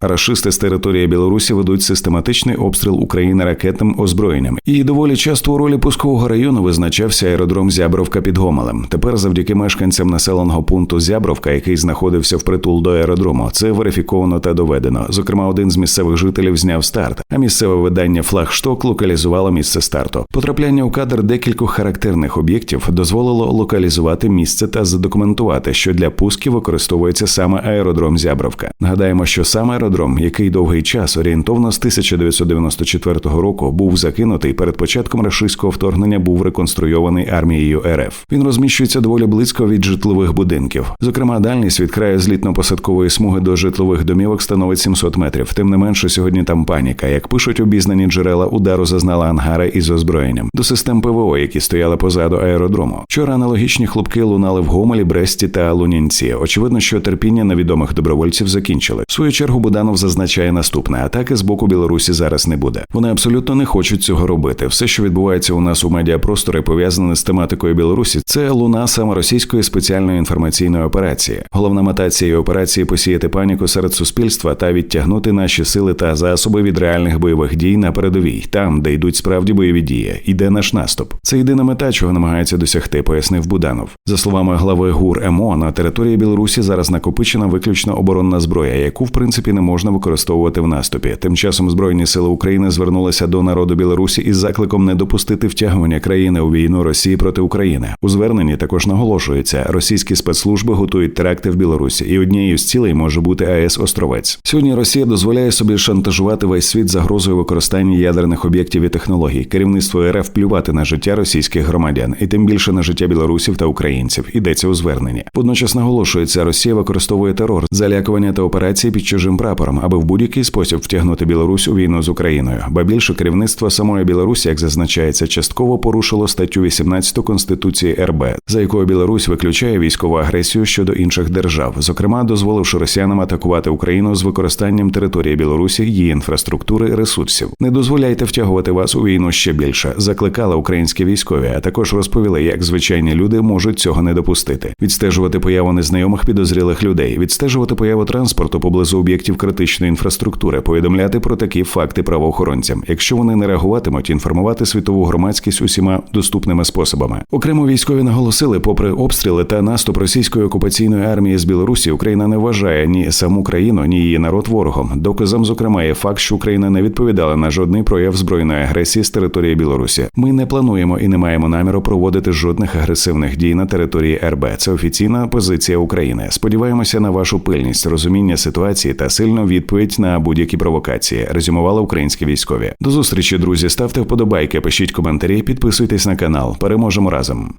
Рашисти з території Білорусі ведуть систематичний обстріл України ракетним озброєнням. І доволі часто у ролі пускового району визначався аеродром Зябровка під Гомелем. Тепер, завдяки мешканцям населеного пункту Зябровка, який знаходився впритул до аеродрому, це верифіковано та доведено. Зокрема, один з місцевих жителів зняв старт, а місцеве видання Флагшток локалізувало місце старту. Потрапляння у кадр декількох характерних об'єктів дозволило локалізувати місце та задокументувати, що для пусків використовується саме аеродром Зябровка. Нагадаємо, що саме аеродром, який довгий час орієнтовно з 1994 року був закинутий перед початком рашистського вторгнення, був реконструйований армією РФ. Він розміщується доволі близько від житлових будинків. Зокрема, дальність від краю злітно-посадкової смуги до житлових домівок становить 700 метрів. Тим не менше, сьогодні там паніка. Як пишуть обізнані джерела, удару зазнала ангари із озброєнням до систем ПВО, які стояли позаду аеродрому. Вчора аналогічні хлопки лунали в Гомелі, Бресті та Лунінці. Очевидно, що терпіння невідомих добровольців закінчили. В свою чергу Буданов зазначає наступне: атаки з боку Білорусі зараз не буде. Вони абсолютно не хочуть цього робити. Все, що відбувається у нас у медіапросторі, пов'язане з тематикою Білорусі, це луна саме російської спеціальної інформаційної операції. Головна мета цієї операції посіяти паніку серед суспільства та відтягнути наші сили та засоби від реальних бойових дій на передовій, там, де йдуть справді бойові дії, іде наш наступ. Це єдина мета, чого намагається досягти, пояснив Буданов. За словами глави ГУР МО, на території Білорусі зараз накопичена виключно оборонна зброя, яку в принципі не можна використовувати в наступі. Тим часом збройні сили України звернулися до народу Білорусі із закликом не допустити втягування країни у війну Росії проти України. У зверненні також наголошується, російські спецслужби готують теракти в Білорусі, і однією з цілей може бути АЕС Островець. Сьогодні Росія дозволяє собі шантажувати весь світ загрозою використання ядерних об'єктів і технологій. Керівництво РФ плювати на життя російських громадян, і тим більше на життя білорусів та українців. Йдеться у зверненні. Водночас наголошується, Росія використовує терор, залякування та операції під чужим прапором, аби в будь-який спосіб втягнути Білорусь у війну з Україною. Ба більше керівництво самої Білорусі, як зазначається, частково порушило статтю 18 конституції РБ, за якою Білорусь виключає військову агресію щодо інших держав, зокрема дозволивши росіянам атакувати Україну з використанням території Білорусі, її інфраструктури, ресурсів. Не дозволяйте втягувати вас у війну ще більше. Закликали українські військові, а також розповіли, як звичайні люди можуть цього не допустити. Відстежувати появу незнайомих підозрілих людей, відстежувати появу транспорту поблизу об'єктів критичної інфраструктури, повідомляти про такі факти правоохоронцям. Якщо вони не реагуватимуть, інформувати світову громадськість усіма доступними способами. Окремо військові наголосили, попри обстріли та наступ російської окупаційної армії з Білорусі, Україна не вважає ні саму країну, ні її народ ворогом. Доказом, зокрема, є факт, що Україна не відповідала на жодний прояв збройної агресії з території Білорусі. Ми не плануємо і не маємо наміру проводити жодних агресивних дій на території РБ. Це офіційна позиція України. Сподіваємося на вашу пильність, розуміння ситуації та сильну відповідь на будь-які провокації. Резюмували українські військові. До зустрічі, друзі. Ставте вподобайки, пишіть коментарі, підписуйтесь на канал. Переможемо разом.